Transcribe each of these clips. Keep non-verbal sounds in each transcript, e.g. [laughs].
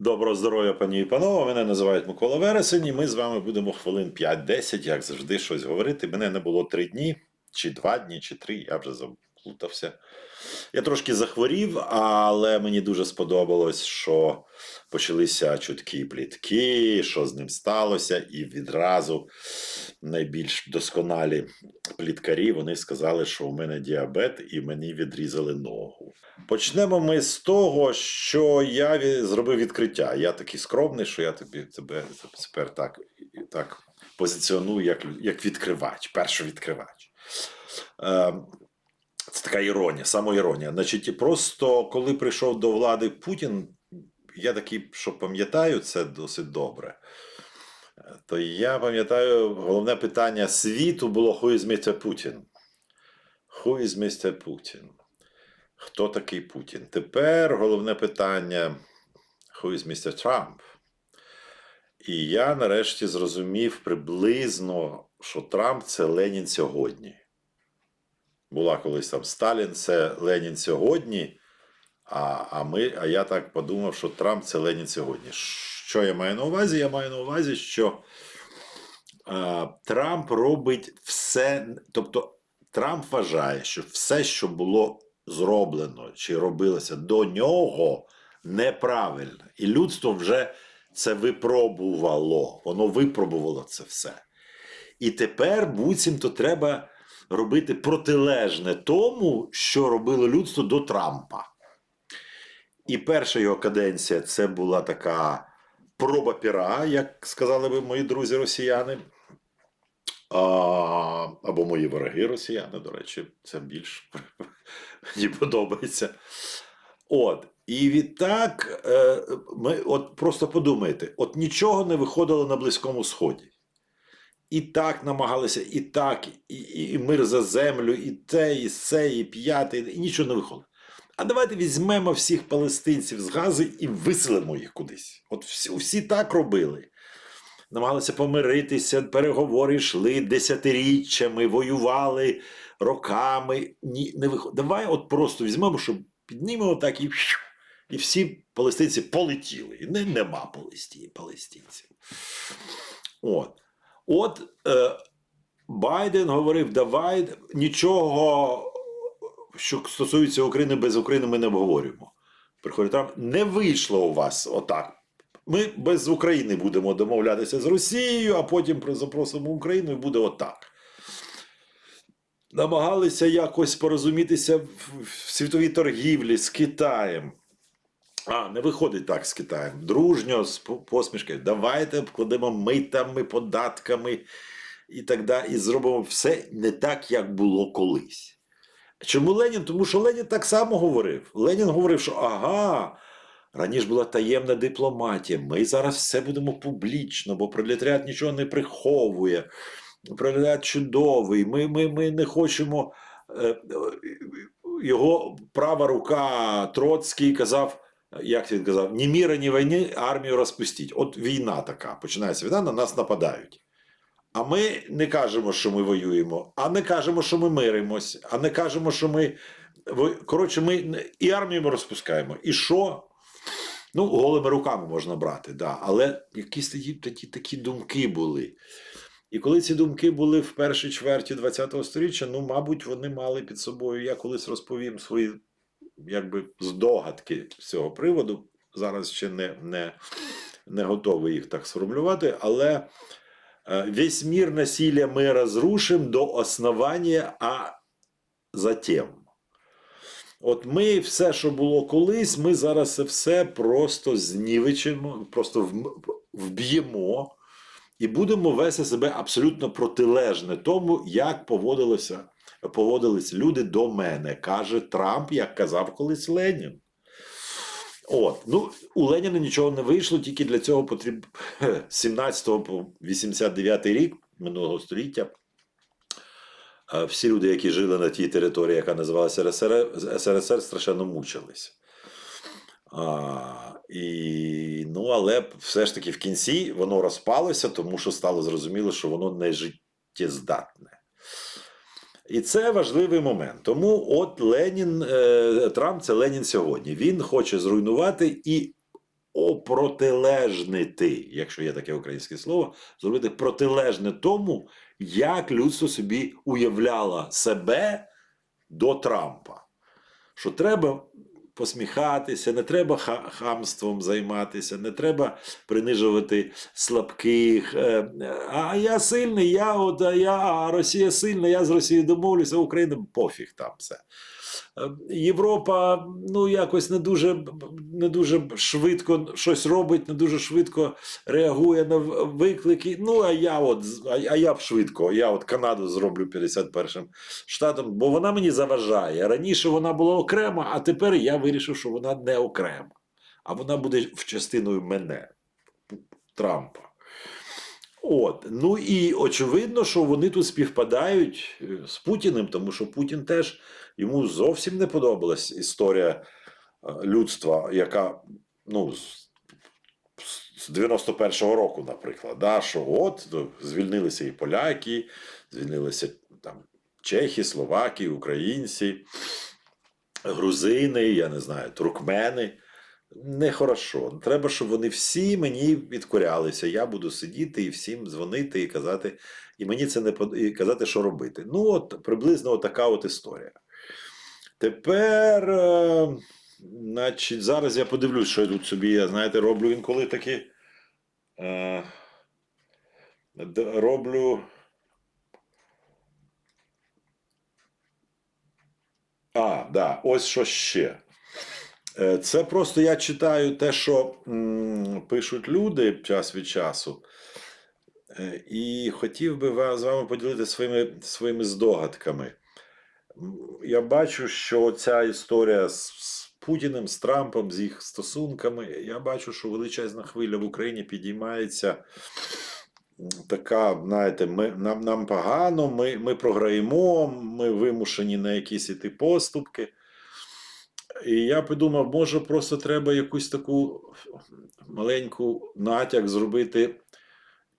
Доброго здоров'я, пані і панове. Мене називають Микола Вересень, і ми з вами будемо хвилин 5-10, як завжди, щось говорити. Мене не було три дні, чи два дні, чи три, я вже заплутався. Я трошки захворів, але мені дуже сподобалось, що почалися чуткі плітки, що з ним сталося, і відразу найбільш досконалі пліткарі вони сказали, що у мене діабет і мені відрізали ногу. Почнемо ми з того, що я зробив відкриття. Я такий скромний, що я тобі тебе тепер так, так позиціоную як, як відкривач, перший відкривач. Е, це така іронія, самоіронія. Значить, просто коли прийшов до влади Путін, я такий, що пам'ятаю, це досить добре. То я пам'ятаю, головне питання світу було Who is Mr. Putin? Who is Mr. Putin? Хто такий Путін? Тепер головне питання Who is Mr. Trump? І я нарешті зрозумів приблизно, що Трамп це Ленін сьогодні. Була колись там Сталін, це Ленін сьогодні. А, а, ми, а я так подумав, що Трамп це Ленін сьогодні. Що я маю на увазі? Я маю на увазі, що е, Трамп робить все, тобто Трамп вважає, що все, що було зроблено чи робилося до нього, неправильно. І людство вже це випробувало. Воно випробувало це все. І тепер буцімто треба робити протилежне тому, що робило людство до Трампа. І перша його каденція це була така проба піра, як сказали би мої друзі росіяни. А, або мої вороги росіяни, до речі, це більш мені подобається. От. І відтак, е, ми от просто подумайте: от нічого не виходило на Близькому Сході. І так намагалися, і так, і, і, мир за землю, і те, і це, і п'яте, і нічого не виходило. А давайте візьмемо всіх палестинців з Гази і виселимо їх кудись. От всі, всі так робили. Намагалися помиритися, переговори йшли десятиріччями, воювали роками. Ні, не виход... Давай от просто візьмемо, щоб піднімемо так і, і всі палестинці полетіли. І не, нема палестинців. От. От е, Байден говорив: давай нічого, що стосується України, без України ми не обговорюємо. Приходить Трамп, не вийшло у вас отак. Ми без України будемо домовлятися з Росією, а потім запросимо Україну і буде отак. Намагалися якось порозумітися в світовій торгівлі з Китаєм. А, не виходить так з Китаєм. Дружньо, з посмішкою. Давайте обкладемо митами, податками і так далі. І зробимо все не так, як було колись. Чому Ленін? Тому що Ленін так само говорив. Ленін говорив, що ага, раніше була таємна дипломатія. Ми зараз все будемо публічно, бо пролетаріат нічого не приховує. Пролетаріат чудовий. Ми, ми, ми не хочемо. Е, е, його права рука Троцький казав. Як він казав, ні міра, ні війни, армію розпустіть. От війна така, починається війна, на нас нападають. А ми не кажемо, що ми воюємо, а не кажемо, що ми миримось, а не кажемо, що ми. Коротше, ми і армію ми розпускаємо. І що? Ну, голими руками можна брати, да. але якісь тоді, тоді такі думки були. І коли ці думки були в першій чверті ХХ століття, ну, мабуть, вони мали під собою. Я колись розповім свої якби здогадки з цього приводу. Зараз ще не, не, не готовий їх так сформулювати, але е, весь мир насилия мы разрушим до основання, а затем. От ми все, що було колись, ми зараз це все просто знівечимо, просто вб'ємо і будемо вести себе абсолютно протилежне тому, як поводилося, поводились люди до мене, каже Трамп, як казав колись Ленін. От, ну, у Леніна нічого не вийшло, тільки для цього потрібно з 17 по 89 рік минулого століття. Всі люди, які жили на тій території, яка називалася СРСР, СРСР страшенно мучились. А, і, ну, але все ж таки в кінці воно розпалося, тому що стало зрозуміло, що воно не життєздатне. І це важливий момент. Тому от Ленін, е, Трамп це Ленін сьогодні. Він хоче зруйнувати і опротилежнити, якщо є таке українське слово, зробити протилежне тому, як людство собі уявляло себе до Трампа. Що треба посміхатися, не треба хамством займатися, не треба принижувати слабких. е, А я сильний, я от, а я, а Росія сильна, я з Росією домовлюся, Україна пофіг там все. Е, Європа ну якось не дуже, не дуже швидко щось робить, не дуже швидко реагує на виклики. Ну, а я от а я б швидко, я от Канаду зроблю 51-м штатом, бо вона мені заважає. Раніше вона була окрема, а тепер я вирішив, що вона не окрема. А вона буде в частиною мене, Трампа. От, ну і очевидно, що вони тут співпадають е, з Путіним, тому що Путін теж йому зовсім не подобалась історія е, людства, яка ну, з- з 91-го року, наприклад, да, що от звільнилися і поляки, звільнилися там чехи, словаки, українці, грузини, я не знаю, туркмени. Нехорошо. Треба, щоб вони всі мені відкорялися. Я буду сидіти і всім дзвонити і казати, і мені це не под... і казати, що робити. Ну, от приблизно така от історія. Тепер, е, значить, зараз я подивлюсь, що я тут собі, я знаєте, роблю інколи такі. Е, роблю. А, да, ось що ще. Е, Це просто я читаю те, що пишуть люди час від часу. Е, І хотів би з вами поділитися своїми, своїми здогадками. Я бачу, що ця історія з, з Путіним, з Трампом, з їх стосунками, я бачу, що величезна хвиля в Україні підіймається. Така, знаєте, ми, нам, нам погано, ми, ми програємо, ми вимушені на якісь іти поступки. І я подумав, може, просто треба якусь таку маленьку натяк зробити,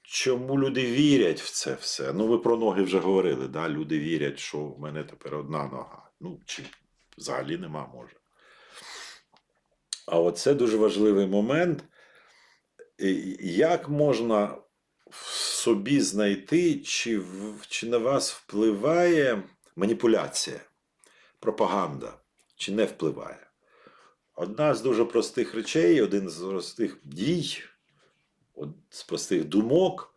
чому люди вірять в це все. Ну, ви про ноги вже говорили, да? люди вірять, що в мене тепер одна нога. Ну, чи взагалі нема, може. А оце дуже важливий момент. Як можна в собі знайти, чи, чи на вас впливає маніпуляція, пропаганда, чи не впливає? Одна з дуже простих речей, один з простих дій, з простих думок,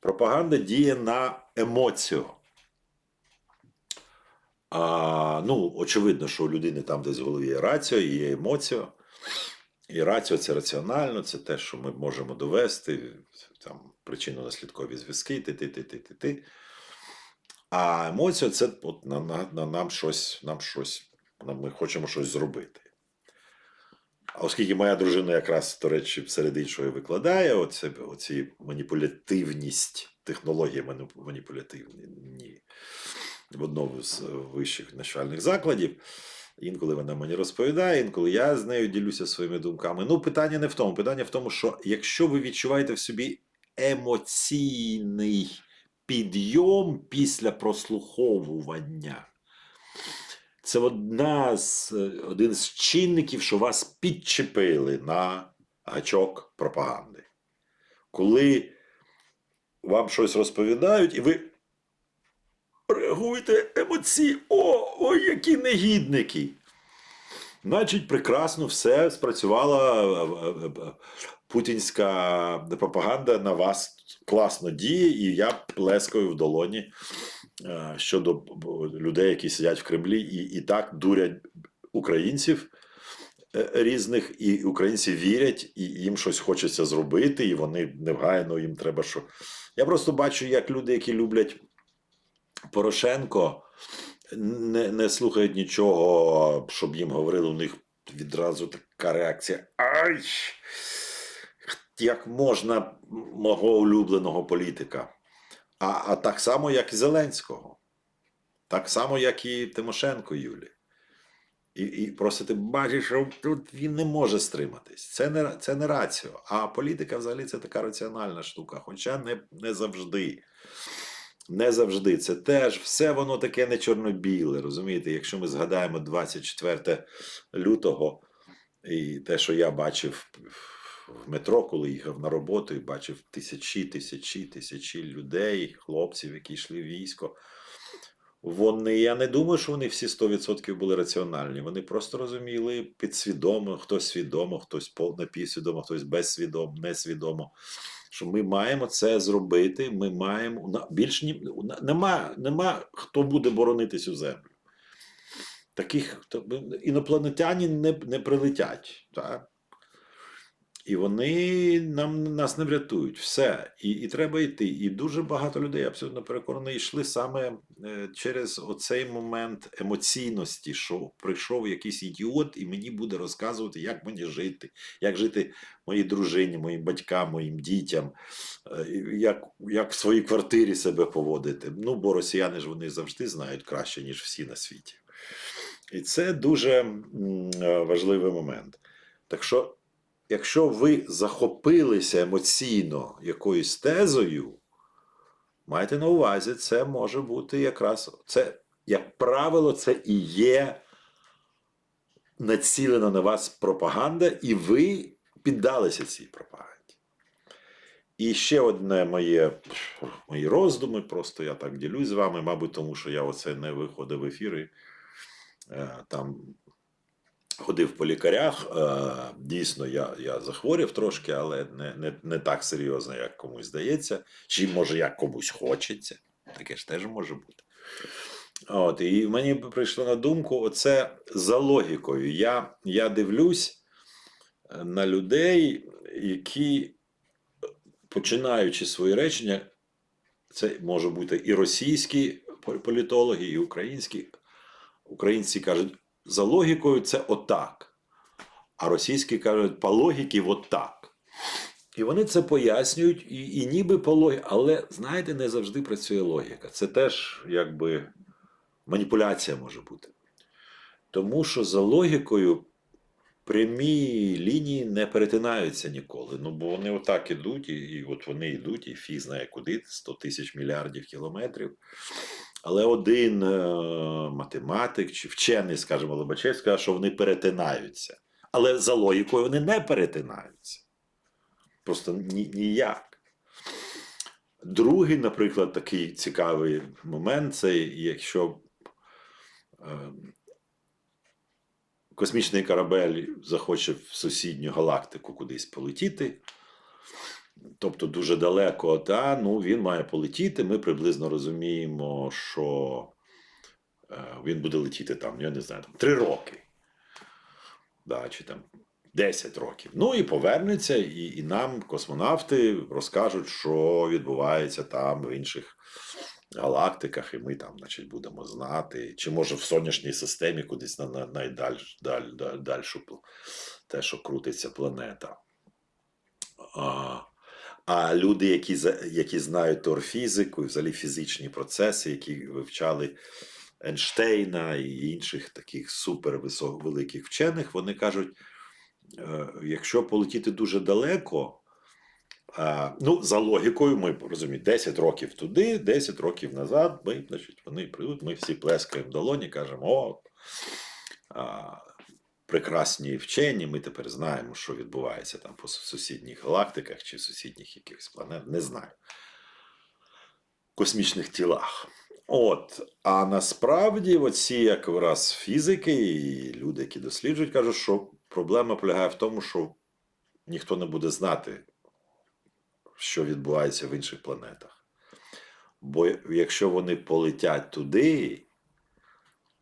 пропаганда діє на емоцію. А, ну, очевидно, що у людини там десь в голові є раціо, і є емоція. І раціо це раціонально, це те, що ми можемо довести, там причинно-наслідкові зв'язки, ти, ти, ти, ти, ти, ти. А емоція це от на, на, на нам щось, нам щось, ми хочемо щось зробити. А оскільки моя дружина якраз, до речі, серед іншого викладає оце, оці маніпулятивність, технології маніпулятивні в одному з вищих навчальних закладів. Інколи вона мені розповідає, інколи я з нею ділюся своїми думками. Ну, питання не в тому. Питання в тому, що якщо ви відчуваєте в собі емоційний підйом після прослуховування, це одна з, е, один з чинників, що вас підчепили на гачок пропаганди. Коли вам щось розповідають, і ви реагуєте емоційно, о, ой, які негідники. Значить, прекрасно все спрацювала е, е, путінська пропаганда на вас класно діє, і я плескаю в долоні щодо людей, які сидять в Кремлі, і, і так дурять українців е, різних, і українці вірять, і їм щось хочеться зробити, і вони невгайно їм треба що. Я просто бачу, як люди, які люблять Порошенко, не, не слухають нічого, щоб їм говорили, у них відразу така реакція. Ай! Як можна мого улюбленого політика? А, а так само, як і Зеленського, так само, як і Тимошенко Юлі. І, і просто ти бачиш, що тут він не може стриматись. Це не, це не раціо. А політика взагалі це така раціональна штука, хоча не, не завжди. Не завжди. Це теж все воно таке не чорно-біле. Розумієте, якщо ми згадаємо 24 лютого і те, що я бачив в метро, коли їхав на роботу і бачив тисячі, тисячі, тисячі людей, хлопців, які йшли в військо. Вони, я не думаю, що вони всі 100% були раціональні. Вони просто розуміли підсвідомо, хтось свідомо, хтось напівсвідомо, хтось безсвідомо, несвідомо. Що ми маємо це зробити. Ми маємо більш ні нема, нема хто буде боронити цю землю. Таких інопланетяні не, не прилетять. Так? І вони нам нас не врятують. Все. І, і треба йти. І дуже багато людей, абсолютно переконаний, йшли саме е, через оцей момент емоційності, що прийшов якийсь ідіот, і мені буде розказувати, як мені жити, як жити моїй дружині, моїм батькам, моїм дітям, е, як, як в своїй квартирі себе поводити. Ну, бо росіяни ж вони завжди знають краще, ніж всі на світі. І це дуже е, важливий момент. Так що якщо ви захопилися емоційно якоюсь тезою, майте на увазі, це може бути якраз це, як правило, це і є націлена на вас пропаганда, і ви піддалися цій пропаганді. І ще одне моє, мої роздуми, просто я так ділюсь з вами, мабуть, тому що я оце не виходив в ефіри. Е, Там ходив по лікарях. Е, Дійсно, я, я захворів трошки, але не, не, не так серйозно, як комусь здається, чи може як комусь хочеться. Таке ж теж може бути. От, і мені прийшло на думку, оце за логікою. Я, я дивлюсь е, на людей, які, починаючи свої речення, це може бути і російські політологи, і українські. Українці кажуть, за логікою це отак. А російські кажуть, по логіки отак. І вони це пояснюють, і, і ніби по логіці, але знаєте, не завжди працює логіка. Це теж якби маніпуляція може бути. Тому що за логікою прямі лінії не перетинаються ніколи. Ну, бо вони отак ідуть, і, і от вони йдуть, і фіг знає куди, 100 тисяч мільярдів кілометрів. Але один е, математик чи вчений, скажімо, Лобачевський, сказав, що вони перетинаються. Але за логікою вони не перетинаються. Просто ні, ніяк. Другий, наприклад, такий цікавий момент це якщо е, космічний корабель захоче в сусідню галактику кудись полетіти, тобто дуже далеко, та, ну, він має полетіти. Ми приблизно розуміємо, що е, він буде летіти там, я не знаю, там, 3 роки. Да, чи там 10 років. Ну і повернеться, і, і нам космонавти розкажуть, що відбувається там в інших галактиках, і ми там, значить, будемо знати, чи може в сонячній системі кудись на, на найдальш даль, даль, те, що крутиться планета. А, а люди, які, які знають торфізику, і взагалі фізичні процеси, які вивчали Ейнштейна і інших таких супервеликих вчених, вони кажуть, е, якщо полетіти дуже далеко, ну, за логікою, ми розуміємо, 10 років туди, 10 років назад, ми, значить, вони прийдуть, ми всі плескаємо долоні, кажемо, о, прекрасні вчені, ми тепер знаємо, що відбувається там по сусідніх галактиках чи сусідніх якихось планет, не знаю. Космічних тілах. От, а насправді, оці якраз фізики і люди, які досліджують, кажуть, що проблема полягає в тому, що ніхто не буде знати, що відбувається в інших планетах. Бо якщо вони полетять туди,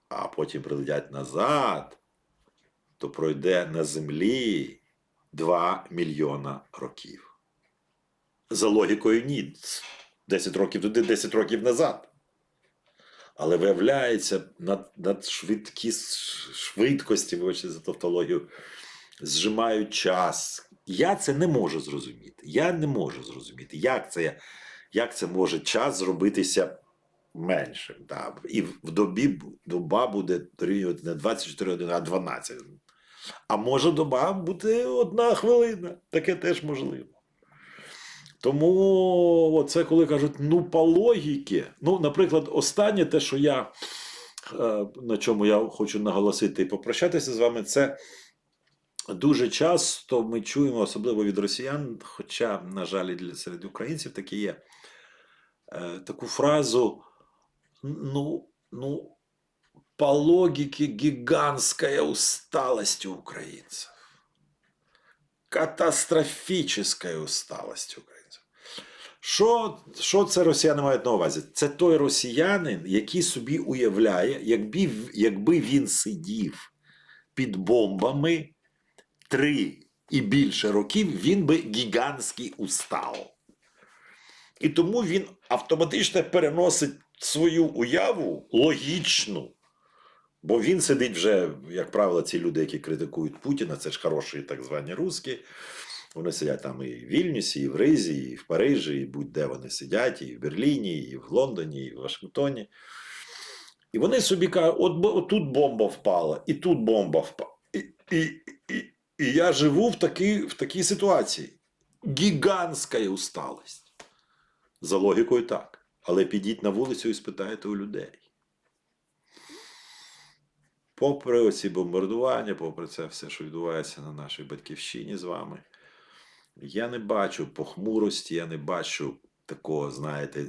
а потім прилетять назад, то пройде на Землі 2 мільйона років. За логікою, ні. 10 років туди, 10 років назад. Але виявляється, над, над швидкі швидкості, вибачте за тавтологію, зжимають час. Я це не можу зрозуміти. Я не можу зрозуміти, як це, як це може час зробитися меншим. Да? І в добі доба буде дорівнювати не 24 години, а 12. А може доба бути одна хвилина. Таке теж можливо. Тому це коли кажуть, ну, по логіки. Ну, наприклад, останнє те, що я е, на чому я хочу наголосити і попрощатися з вами, це дуже часто ми чуємо, особливо від росіян, хоча, на жаль, серед українців таке є, е, таку фразу: ну, ну, по логике гигантская усталость у украинцев. Катастрофічна усталость українців. Що, що це росіяни мають на увазі? Це той росіянин, який собі уявляє, якби, якби він сидів під бомбами три і більше років, він би гігантський устав. І тому він автоматично переносить свою уяву логічну. Бо він сидить вже, як правило, ці люди, які критикують Путіна, це ж хороші так звані русські. Вони сидять там і в Вільнюсі, і в Ризі, і в Парижі, і будь-де вони сидять, і в Берліні, і в Лондоні, і в Вашингтоні. І вони собі кажуть, от, от тут бомба впала, і тут бомба впала. І, і, і, і я живу в такій, в такій ситуації. Гігантська усталость. За логікою так. Але підіть на вулицю і спитайте у людей. Попри оці бомбардування, попри це все, що відбувається на нашій батьківщині з вами, я не бачу похмурості, я не бачу такого, знаєте,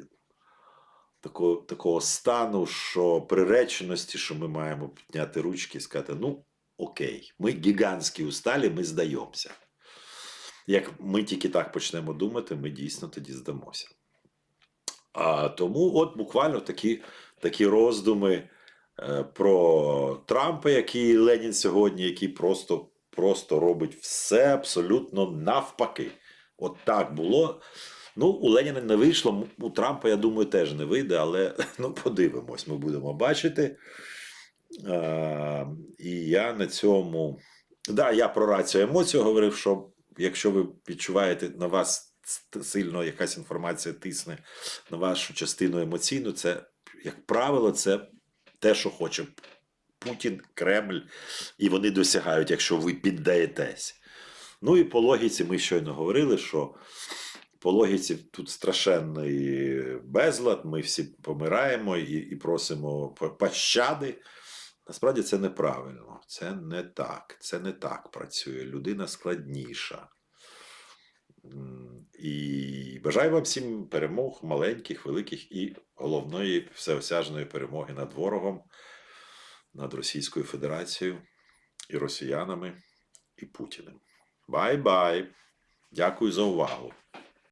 такого, такого стану, що приреченості, що ми маємо підняти ручки і сказати: ну, окей, ми гігантські усталі, ми здаємося. Як ми тільки так почнемо думати, ми дійсно тоді здамося. А тому, от буквально такі, такі роздуми про Трампа, який Ленін сьогодні, який просто, просто робить все абсолютно навпаки. От так було. Ну, у Леніна не вийшло, у Трампа, я думаю, теж не вийде, але [laughs] ну, подивимось, ми будемо бачити. Е, і я на цьому. Да, я про рацію емоцію говорив, що якщо ви відчуваєте на вас сильно якась інформація тисне на вашу частину емоційну, це, як правило, це те, що хоче Путін, Кремль, і вони досягають, якщо ви піддаєтесь. Ну і по логіці ми щойно говорили, що по логіці тут страшенний безлад, ми всі помираємо і, і просимо по- пощади. Насправді це неправильно, це не так. Це не так працює. Людина складніша. І бажаю вам всім перемог, маленьких, великих і головної всеосяжної перемоги над ворогом, над Російською Федерацією і росіянами і Путіним. Бай-бай! Дякую за увагу.